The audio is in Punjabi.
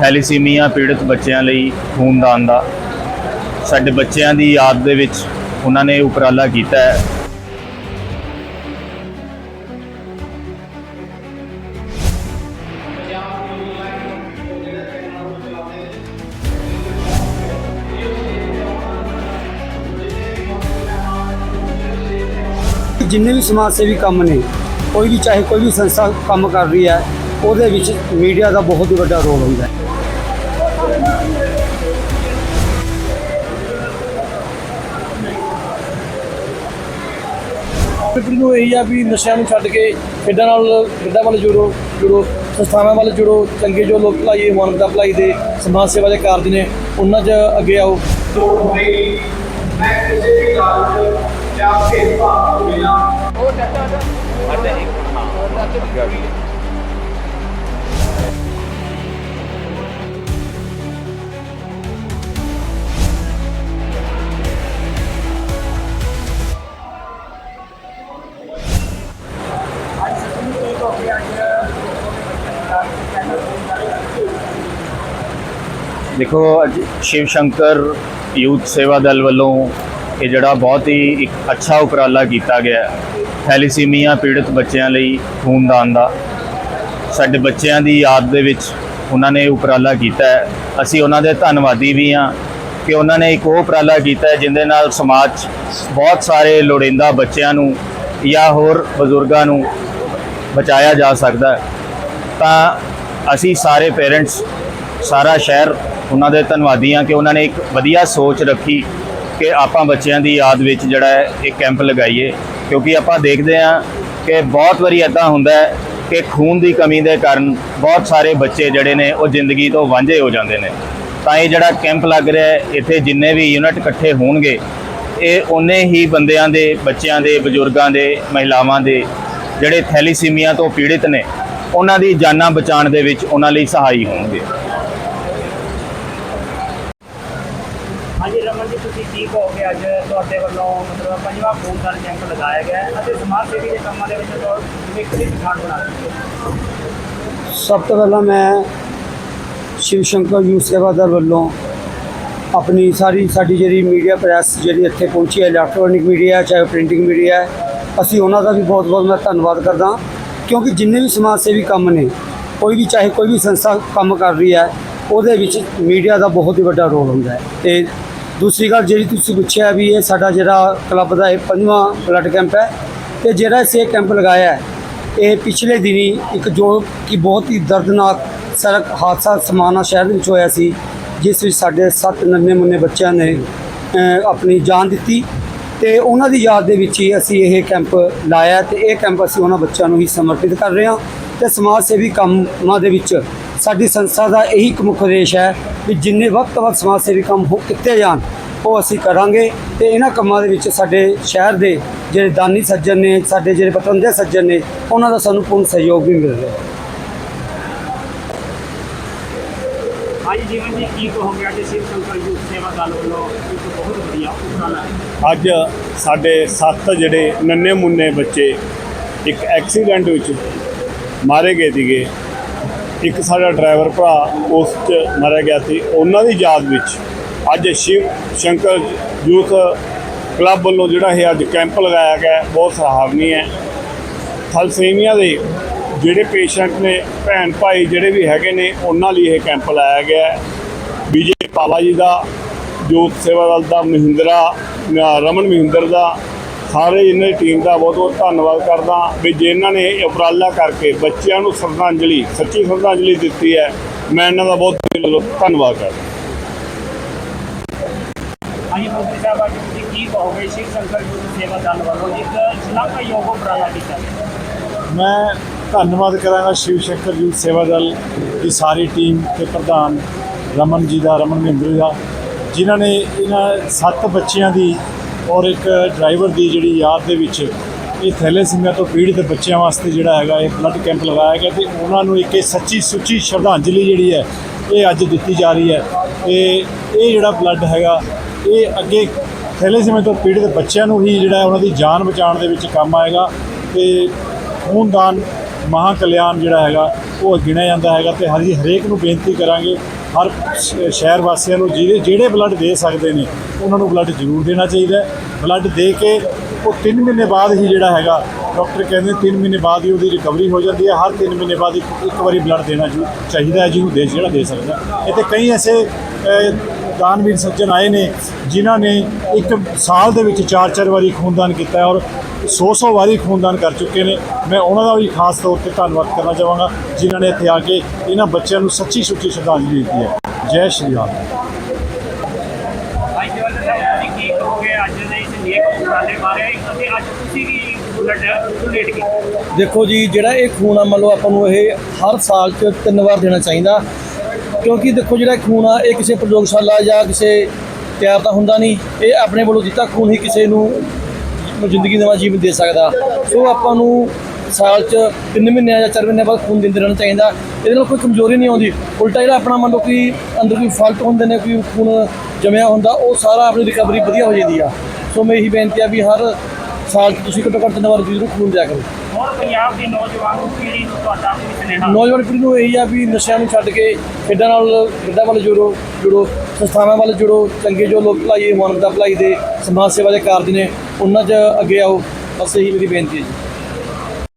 ਥੈਲੀਸੀਮੀਆ ਪੀੜਤ ਬੱਚਿਆਂ ਲਈ ਖੂਨਦਾਨ ਦਾ। ਸਾਡੇ ਬੱਚਿਆਂ ਦੀ ਯਾਦ ਦੇ ਵਿੱਚ ਉਹਨਾਂ ਨੇ ਉਪਰਾਲਾ ਕੀਤਾ ਹੈ। ਜਿੰਨੇ ਵੀ ਸਮਾਜ ਸੇਵੀ ਕੰਮ ਨੇ, ਕੋਈ ਵੀ ਚਾਹੇ ਕੋਈ ਵੀ ਸੰਸਥਾ ਕੰਮ ਕਰ ਰਹੀ ਹੈ, ਉਹਦੇ ਵਿੱਚ ਮੀਡੀਆ ਦਾ ਬਹੁਤ ਹੀ ਵੱਡਾ ਰੋਲ ਹੁੰਦਾ ਹੈ। ਪੀੜ੍ਹੀ ਨੂੰ ਇਹੀ ਆ ਵੀ ਨਸ਼ਿਆਂ ਨੂੰ ਛੱਡ ਕੇ ਖੇਡਾਂ ਨਾਲ ਖੇਡਾਂ ਵੱਲ ਜੁੜੋ ਜੁੜੋ ਸੰਸਥਾਵਾਂ ਵੱਲ ਜੁੜੋ ਚੰਗੇ ਜੋ ਲੋਕ ਭਲਾਈ ਮਾਨਵਤਾ ਭਲਾਈ ਦੇ ਸਮਾਜ ਸੇਵਾ ਦੇ ਕਾਰਜ ਨੇ ਉਹਨਾਂ 'ਚ ਅੱਗੇ ਆਓ। ਦੇਖੋ, ਅੱਜ ਸ਼ਿਵ ਸ਼ੰਕਰ ਯੂਥ ਸੇਵਾ ਦਲ ਵੱਲੋਂ ਇਹ ਜਿਹੜਾ ਬਹੁਤ ਹੀ ਇੱਕ ਅੱਛਾ ਉਪਰਾਲਾ ਕੀਤਾ ਗਿਆ ਹੈ। ਥੈਲੀਸੀਮੀਆ ਪੀੜਤ ਬੱਚਿਆਂ ਲਈ ਖੂਨਦਾਨ ਦਾ। ਸਾਡੇ ਬੱਚਿਆਂ ਦੀ ਯਾਦ ਦੇ ਵਿੱਚ ਉਹਨਾਂ ਨੇ ਉਪਰਾਲਾ ਕੀਤਾ ਹੈ। ਅਸੀਂ ਉਹਨਾਂ ਦੇ ਧੰਨਵਾਦੀ ਵੀ ਹਾਂ ਕਿ ਉਹਨਾਂ ਨੇ ਇੱਕ ਉਹ ਉਪਰਾਲਾ ਕੀਤਾ ਹੈ ਜਿੰਦੇ ਨਾਲ ਸਮਾਜ 'ਚ ਬਹੁਤ ਸਾਰੇ ਲੋੜੀਂਦਾ ਬੱਚਿਆਂ ਨੂੰ ਜਾਂ ਹੋਰ ਬਜ਼ੁਰਗਾਂ ਨੂੰ ਬਚਾਇਆ ਜਾ ਸਕਦਾ ਹੈ। ਤਾਂ ਅਸੀਂ ਸਾਰੇ ਪੇਰੈਂਟਸ, ਸਾਰਾ ਸ਼ਹਿਰ ਉਹਨਾਂ ਦੇ ਧੰਨਵਾਦੀ ਹਾਂ ਕਿ ਉਹਨਾਂ ਨੇ ਇੱਕ ਵਧੀਆ ਸੋਚ ਰੱਖੀ ਕਿ ਆਪਾਂ ਬੱਚਿਆਂ ਦੀ ਯਾਦ ਵਿੱਚ ਜਿਹੜਾ ਹੈ ਇਹ ਕੈਂਪ ਲਗਾਈਏ। ਕਿਉਂਕਿ ਆਪਾਂ ਦੇਖਦੇ ਹਾਂ ਕਿ ਬਹੁਤ ਵਾਰੀ ਇਦਾਂ ਹੁੰਦਾ ਹੈ ਕਿ ਖੂਨ ਦੀ ਕਮੀ ਦੇ ਕਾਰਨ ਬਹੁਤ ਸਾਰੇ ਬੱਚੇ ਜਿਹੜੇ ਨੇ ਉਹ ਜ਼ਿੰਦਗੀ ਤੋਂ ਵਾਂਝੇ ਹੋ ਜਾਂਦੇ ਨੇ। ਤਾਂ ਇਹ ਜਿਹੜਾ ਕੈਂਪ ਲੱਗ ਰਿਹਾ ਹੈ, ਇੱਥੇ ਜਿੰਨੇ ਵੀ ਯੂਨਿਟ ਇਕੱਠੇ ਹੋਣਗੇ, ਇਹ ਉਹਨੇ ਹੀ ਬੰਦਿਆਂ ਦੇ, ਬੱਚਿਆਂ ਦੇ, ਬਜ਼ੁਰਗਾਂ ਦੇ, ਮਹਿਲਾਵਾਂ ਦੇ ਜਿਹੜੇ ਥੈਲੀਸੀਮੀਆ ਤੋਂ ਪੀੜਿਤ ਨੇ, ਉਹਨਾਂ ਦੀ ਜਾਨਾਂ ਬਚਾਉਣ ਦੇ ਵਿੱਚ ਉਹਨਾਂ ਲਈ ਸਹਾਈ ਹੋਣਗੇ ਹਾਂਜੀ ਰਮਨ ਜੀ ਤੁਸੀਂ ਕੀ ਕਹੋਗੇ ਅੱਜ ਤੁਹਾਡੇ ਵੱਲੋਂ, ਮਤਲਬ ਪੰਜਵਾਂ ਖੂਨਦਾਨ ਕੈਂਪ ਲਗਾਇਆ ਗਿਆ ਹੈ ਅਤੇ ਸਮਾਜ ਸੇਵੀ ਦੇ ਕੰਮਾਂ ਦੇ ਵਿੱਚ ਤੁਹਾਨੂੰ ਇੱਕ ਦੀ ਪਛਾਣ ਬਣਾ ਦਿੱਤੀ ਸਭ ਤੋਂ ਪਹਿਲਾਂ ਮੈਂ ਸ਼ਿਵ ਸ਼ੰਕਰ ਯੂਥ ਸੇਵਾ ਵੱਲੋਂ ਆਪਣੀ ਸਾਰੀ, ਸਾਡੀ ਜਿਹੜੀ ਮੀਡੀਆ ਪ੍ਰੈਸ ਜਿਹੜੀ ਇੱਥੇ ਪਹੁੰਚੀ ਹੈ ਇਲੈਕਟ੍ਰੋਨਿਕ ਮੀਡੀਆ ਚਾਹੇ ਪ੍ਰਿੰਟਿੰਗ ਮੀਡੀਆ ਹੈ, ਅਸੀਂ ਉਹਨਾਂ ਦਾ ਵੀ ਬਹੁਤ ਬਹੁਤ ਮੈਂ ਧੰਨਵਾਦ ਕਰਦਾ ਕਿਉਂਕਿ ਜਿੰਨੇ ਵੀ ਸਮਾਜ ਸੇਵੀ ਕੰਮ ਨੇ, ਕੋਈ ਵੀ ਚਾਹੇ ਕੋਈ ਵੀ ਸੰਸਥਾ ਕੰਮ ਕਰ ਰਹੀ ਹੈ, ਉਹਦੇ ਵਿੱਚ ਮੀਡੀਆ ਦਾ ਬਹੁਤ ਹੀ ਵੱਡਾ ਰੋਲ ਹੁੰਦਾ ਹੈ। ਤੇ ਦੂਸਰੀ ਗੱਲ ਜਿਹੜੀ ਤੁਸੀਂ ਪੁੱਛਿਆ ਵੀ ਇਹ ਸਾਡਾ ਜਿਹੜਾ ਕਲੱਬ ਦਾ ਇਹ ਪੰਜਵਾਂ ਬਲੱਡ ਕੈਂਪ ਹੈ ਤੇ ਜਿਹੜਾ ਅਸੀਂ ਇਹ ਕੈਂਪ ਲਗਾਇਆ ਹੈ, ਇਹ ਪਿਛਲੇ ਦਿਨੀ ਇੱਕ ਜੋ ਕਿ ਬਹੁਤ ਹੀ ਦਰਦਨਾਕ ਸੜਕ ਹਾਦਸਾ ਸਮਾਨਾ ਸ਼ਹਿਰ ਵਿੱਚ ਹੋਇਆ ਸੀ, ਜਿਸ ਵਿੱਚ ਸਾਡੇ ਸੱਤ ਨੰਨੇ ਮੁੰਨੇ ਬੱਚਿਆਂ ਨੇ ਆਪਣੀ ਜਾਨ ਦਿੱਤੀ ਤੇ ਉਹਨਾਂ ਦੀ ਯਾਦ ਦੇ ਵਿੱਚ ਹੀ ਅਸੀਂ ਇਹ ਕੈਂਪ ਲਾਇਆ ਤੇ ਇਹ ਕੈਂਪ ਅਸੀਂ ਉਹਨਾਂ ਬੱਚਿਆਂ ਨੂੰ ਹੀ ਸਮਰਪਿਤ ਕਰ ਰਹੇ ਹਾਂ ਤੇ ਸਮਾਜ ਸੇਵੀ ਕੰਮਾਂ ਦੇ ਵਿੱਚ ਸਾਡੀ ਸੰਸਥਾ ਦਾ ਇਹੀ ਇੱਕ ਮੁੱਖ ਉਦੇਸ਼ ਹੈ ਵੀ ਜਿੰਨੇ ਵੱਧ ਤੋਂ ਵੱਧ ਸਮਾਜ ਸੇਵੀ ਕੰਮ ਹੋ ਕੀਤੇ ਜਾਣ ਉਹ ਅਸੀਂ ਕਰਾਂਗੇ ਤੇ ਇਹਨਾਂ ਕੰਮਾਂ ਦੇ ਵਿੱਚ ਸਾਡੇ ਸ਼ਹਿਰ ਦੇ ਜਿਹੜੇ ਦਾਨੀ ਸੱਜਣ ਨੇ ਸਾਡੇ ਜਿਹੜੇ ਪਤਵੰਤੇ ਸੱਜਣ ਨੇ ਉਹਨਾਂ ਦਾ ਸਾਨੂੰ ਪੂਰਨ ਸਹਿਯੋਗ ਵੀ ਮਿਲ ਰਿਹਾ ਹੈ। ਹਾਂਜੀ ਜੀਵਨ ਜੀ ਕੀ ਕਹੋਗੇ? ਅੱਜ ਸ਼ਿਵ ਸ਼ੰਕਰ ਯੂਥ ਸੇਵਾ ਦਲ ਵੱਲੋਂ ਇੱਕ ਬਹੁਤ ਵਧੀਆ ਉਪਰਾਲਾ ਹੈ। ਅੱਜ ਸਾਡੇ ਸੱਤ ਜਿਹੜੇ ਨੰਨੇ ਮੁੰਨੇ ਬੱਚੇ ਇੱਕ ਐਕਸੀਡੈਂਟ ਵਿੱਚ ਮਾਰੇ ਗਏ ਸੀਗੇ। ਇੱਕ ਸਾਡਾ ਡਰਾਈਵਰ ਭਰਾ ਉਸ 'ਚ ਮਾਰਿਆ ਗਿਆ ਸੀ। ਉਹਨਾਂ ਦੀ ਯਾਦ ਵਿੱਚ ਅੱਜ ਸ਼ਿਵ ਸ਼ੰਕਰ ਯੂਥ ਕਲੱਬ ਵੱਲੋਂ ਜਿਹੜਾ ਇਹ ਅੱਜ ਕੈਂਪ ਲਗਾਇਆ ਗਿਆ ਬਹੁਤ ਸਰਾਹਨੀय ਹੈ। ਥਲਸੇਮੀਆ ਦੇ ਜਿਹੜੇ ਪੇਸ਼ੈਂਟ ਨੇ, ਭੈਣ ਭਾਈ ਜਿਹੜੇ ਵੀ ਹੈਗੇ ਨੇ, ਉਹਨਾਂ ਲਈ ਇਹ ਕੈਂਪ ਲਾਇਆ ਗਿਆ ਵਿਜੇ ਪਾਲਾ ਜੀ ਦਾ, ਜੋਤ ਸੇਵਾ ਦਲ ਦਾ ਮਹਿੰਦਰਾ ਰਮਨ ਮਹਿੰਦਰ ਦਾ ਸਾਰੇ ਇਹਨਾਂ ਦੀ ਟੀਮ ਦਾ ਬਹੁਤ ਬਹੁਤ ਧੰਨਵਾਦ ਕਰਦਾ ਵੀ ਜਿਨ੍ਹਾਂ ਨੇ ਇਹ ਉਪਰਾਲਾ ਕਰਕੇ ਬੱਚਿਆਂ ਨੂੰ ਸ਼ਰਧਾਂਜਲੀ ਸੱਚੀ ਸ਼ਰਧਾਂਜਲੀ ਦਿੱਤੀ ਹੈ ਮੈਂ ਇਹਨਾਂ ਦਾ ਬਹੁਤ ਧੰਨਵਾਦ ਕਰਦਾ ਹਾਂਜੀ ਮੰਤਰੀ ਸਾਹਿਬ ਅੱਜ ਤੁਸੀਂ ਕੀ ਕਹੋਗੇ? ਸ਼ਿਵ ਸ਼ੰਕਰ ਯੂਥ ਸੇਵਾ ਦਲ ਵੱਲੋਂ ਇੱਕ ਸ਼ਲਾਘਾਯੋਗ ਉਪਰਾਲਾ ਕੀਤਾ ਗਿਆ। ਮੈਂ ਧੰਨਵਾਦ ਕਰਾਂਗਾ ਸ਼ਿਵ ਸ਼ੰਕਰ ਯੂਥ ਸੇਵਾ ਦਲ ਦੀ ਸਾਰੀ ਟੀਮ ਤੇ ਪ੍ਰਧਾਨ ਰਮਨ ਜੀ ਦਾ ਰਮਨ ਮਹਿੰਦਰ ਦਾ ਜਿਨ੍ਹਾਂ ਨੇ ਇਹਨਾਂ ਸੱਤ ਬੱਚਿਆਂ ਦੀ ਔਰ ਇੱਕ ਡਰਾਈਵਰ ਦੀ ਜਿਹੜੀ ਯਾਦ ਦੇ ਵਿੱਚ ਇਹ ਥੈਲੇਸੀਮੀਆ ਤੋਂ ਪੀੜਿਤ ਬੱਚਿਆਂ ਵਾਸਤੇ ਜਿਹੜਾ ਹੈਗਾ, ਇਹ ਬਲੱਡ ਕੈਂਪ ਲਗਾਇਆ ਗਿਆ ਤੇ ਉਹਨਾਂ ਨੂੰ ਇੱਕ ਇਹ ਸੱਚੀ ਸੁੱਚੀ ਸ਼ਰਧਾਂਜਲੀ ਜਿਹੜੀ ਹੈ, ਇਹ ਅੱਜ ਦਿੱਤੀ ਜਾ ਰਹੀ ਹੈ। ਤੇ ਇਹ ਜਿਹੜਾ ਬਲੱਡ ਹੈਗਾ, ਇਹ ਅੱਗੇ ਥੈਲੇਸੀਮੀਆ ਤੋਂ ਪੀੜਿਤ ਬੱਚਿਆਂ ਨੂੰ ਹੀ ਜਿਹੜਾ ਉਹਨਾਂ ਦੀ ਜਾਨ ਬਚਾਉਣ ਦੇ ਵਿੱਚ ਕੰਮ ਆਏਗਾ ਤੇ ਖੂਨਦਾਨ ਮਹਾ ਕਲਿਆਣ ਜਿਹੜਾ ਹੈਗਾ, ਉਹ ਗਿਣਿਆ ਜਾਂਦਾ ਹੈਗਾ ਤੇ ਹਰ ਹਰੇਕ ਨੂੰ ਬੇਨਤੀ ਕਰਾਂਗੇ ਹਰ ਸ਼ਹਿਰ ਵਾਸੀਆਂ ਨੂੰ ਜਿਹੜੇ ਜਿਹੜੇ ਬਲੱਡ ਦੇ ਸਕਦੇ ਨੇ, ਉਹਨਾਂ ਨੂੰ ਬਲੱਡ ਜ਼ਰੂਰ ਦੇਣਾ ਚਾਹੀਦਾ ਬਲੱਡ ਦੇ ਕੇ ਉਹ 3 ਮਹੀਨੇ ਬਾਅਦ ਹੀ ਜਿਹੜਾ ਹੈਗਾ ਡਾਕਟਰ ਕਹਿੰਦੇ 3 ਮਹੀਨੇ ਬਾਅਦ ਹੀ ਉਹਦੀ ਰਿਕਵਰੀ ਹੋ ਜਾਂਦੀ ਹੈ। ਹਰ 3 ਮਹੀਨੇ ਬਾਅਦ ਇੱਕ ਵਾਰੀ ਬਲੱਡ ਦੇਣਾ ਜ਼ਰੂਰ ਚਾਹੀਦਾ ਹੈ ਜਿਹਨੂੰ ਦੇ ਜਿਹੜਾ ਦੇ ਸਕਦਾ ਇੱਥੇ ਕਈ ਐਸੇ ਦਾਨਵੀਰ ਸੱਜਣ ਆਏ ਨੇ ਜਿਨ੍ਹਾਂ ਨੇ ਇੱਕ ਸਾਲ ਦੇ ਵਿੱਚ ਚਾਰ ਚਾਰ ਵਾਰੀ ਖੂਨਦਾਨ ਕੀਤਾ ਹੈ ਔਰ 100-100 ਵਾਰੀ ਖੂਨਦਾਨ ਕਰ ਚੁੱਕੇ ਨੇ। ਮੈਂ ਉਹਨਾਂ ਦਾ ਵੀ ਖਾਸ ਤੌਰ ਤੇ ਧੰਨਵਾਦ ਕਰਨਾ ਚਾਹਾਂਗਾ ਜਿਨ੍ਹਾਂ ਨੇ ਇੱਥੇ ਆ ਕੇ ਇਹਨਾਂ ਬੱਚਿਆਂ ਨੂੰ ਸੱਚੀ ਸੁੱਚੀ ਸ਼ਰਧਾਂਜਲੀ ਦਿੱਤੀ ਹੈ। ਜੈ ਸ਼੍ਰੀ ਰਾਮ। ਅੱਜ ਜਵਲ ਸਾਹਿਬ ਤੁਸੀਂ ਕੀ ਕਹੋਗੇ? ਅੱਜ ਦੇ ਇਸ ਨੇਕ ਉਪਰਾਲੇ ਬਾਰੇ ਅਤੇ ਅੱਜ ਤੁਸੀਂ ਵੀ ਬੁਲਟ ਡੋਨੇਟ ਕੀਤਾ। ਦੇਖੋ ਜੀ ਜਿਹੜਾ ਇਹ ਖੂਨ ਆ ਮੰਨ ਲਓ ਆਪਾਂ ਨੂੰ ਇਹ ਹਰ ਸਾਲ 'ਚ ਤਿੰਨ ਵਾਰ ਦੇਣਾ ਚਾਹੀਦਾ। ਕਿਉਂਕਿ ਦੇਖੋ ਜਿਹੜਾ ਖੂਨ ਆ, ਇਹ ਕਿਸੇ ਪ੍ਰਯੋਗਸ਼ਾਲਾ ਜਾਂ ਕਿਸੇ ਤਿਆਰ ਤਾਂ ਹੁੰਦਾ ਨਹੀਂ। ਇਹ ਆਪਣੇ ਵੱਲੋਂ ਦਿੱਤਾ ਖੂਨ ਹੀ ਕਿਸੇ ਨੂੰ ਜ਼ਿੰਦਗੀ ਨਵਾਂ ਜੀਵਨ ਦੇ ਸਕਦਾ। ਸੋ ਆਪਾਂ ਨੂੰ ਸਾਲ 'ਚ ਤਿੰਨ ਮਹੀਨਿਆਂ ਜਾਂ ਚਾਰ ਮਹੀਨਿਆਂ ਬਾਅਦ ਖੂਨ ਦਿੰਦੇ ਰਹਿਣਾ ਚਾਹੀਦਾ। ਇਹਦੇ ਨਾਲ ਕੋਈ ਕਮਜ਼ੋਰੀ ਨਹੀਂ ਆਉਂਦੀ। ਉਲਟਾ ਜਿਹੜਾ ਆਪਣਾ ਮੰਨ ਲਓ ਕਿ ਅੰਦਰ ਕੋਈ ਫਾਲਟ ਹੁੰਦੇ ਨੇ, ਕੋਈ ਖੂਨ ਜਮਿਆ ਹੁੰਦਾ, ਉਹ ਸਾਰਾ ਆਪਣੀ ਰਿਕਵਰੀ ਵਧੀਆ ਹੋ ਜਾਂਦੀ ਆ। ਸੋ ਮੈਂ ਇਹੀ ਬੇਨਤੀ ਆ ਵੀ ਹਰ ਸਾਲ 'ਚ ਤੁਸੀਂ ਘੱਟੋ ਘੱਟ ਤਿੰਨ ਵਾਰ ਜ਼ਰੂਰ ਖੂਨ ਦਿਆ ਕਰੋ। ਹੁਣ ਪੰਜਾਬ ਦੀ ਨੌਜਵਾਨ ਪੀੜ੍ਹੀ ਨੂੰ ਤੁਹਾਡਾ ਕੀ ਸੁਨੇਹਾ? ਨੌਜਵਾਨ ਪੀੜ੍ਹੀ ਨੂੰ ਇਹੀ ਆ ਵੀ ਨਸ਼ਿਆਂ ਨੂੰ ਛੱਡ ਕੇ ਖੇਡਾਂ ਨਾਲ ਖੇਡਾਂ ਵੱਲ ਜੁੜੋ ਜੁੜੋ ਸੰਸਥਾਵਾਂ ਵੱਲ ਜੁੜੋ ਚੰਗੇ ਜੋ ਲੋਕ ਭਲਾਈ ਮਾਨਵਤਾ ਭਲਾਈ ਦੇ ਸਮਾਜ ਸੇਵਾ ਦੇ ਕਾਰਜ ਨੇ ਉਹਨਾਂ 'ਚ ਅੱਗੇ ਆਓ। ਬਸ ਇਹੀ ਮੇਰੀ ਬੇਨਤੀ ਹੈ ਜੀ।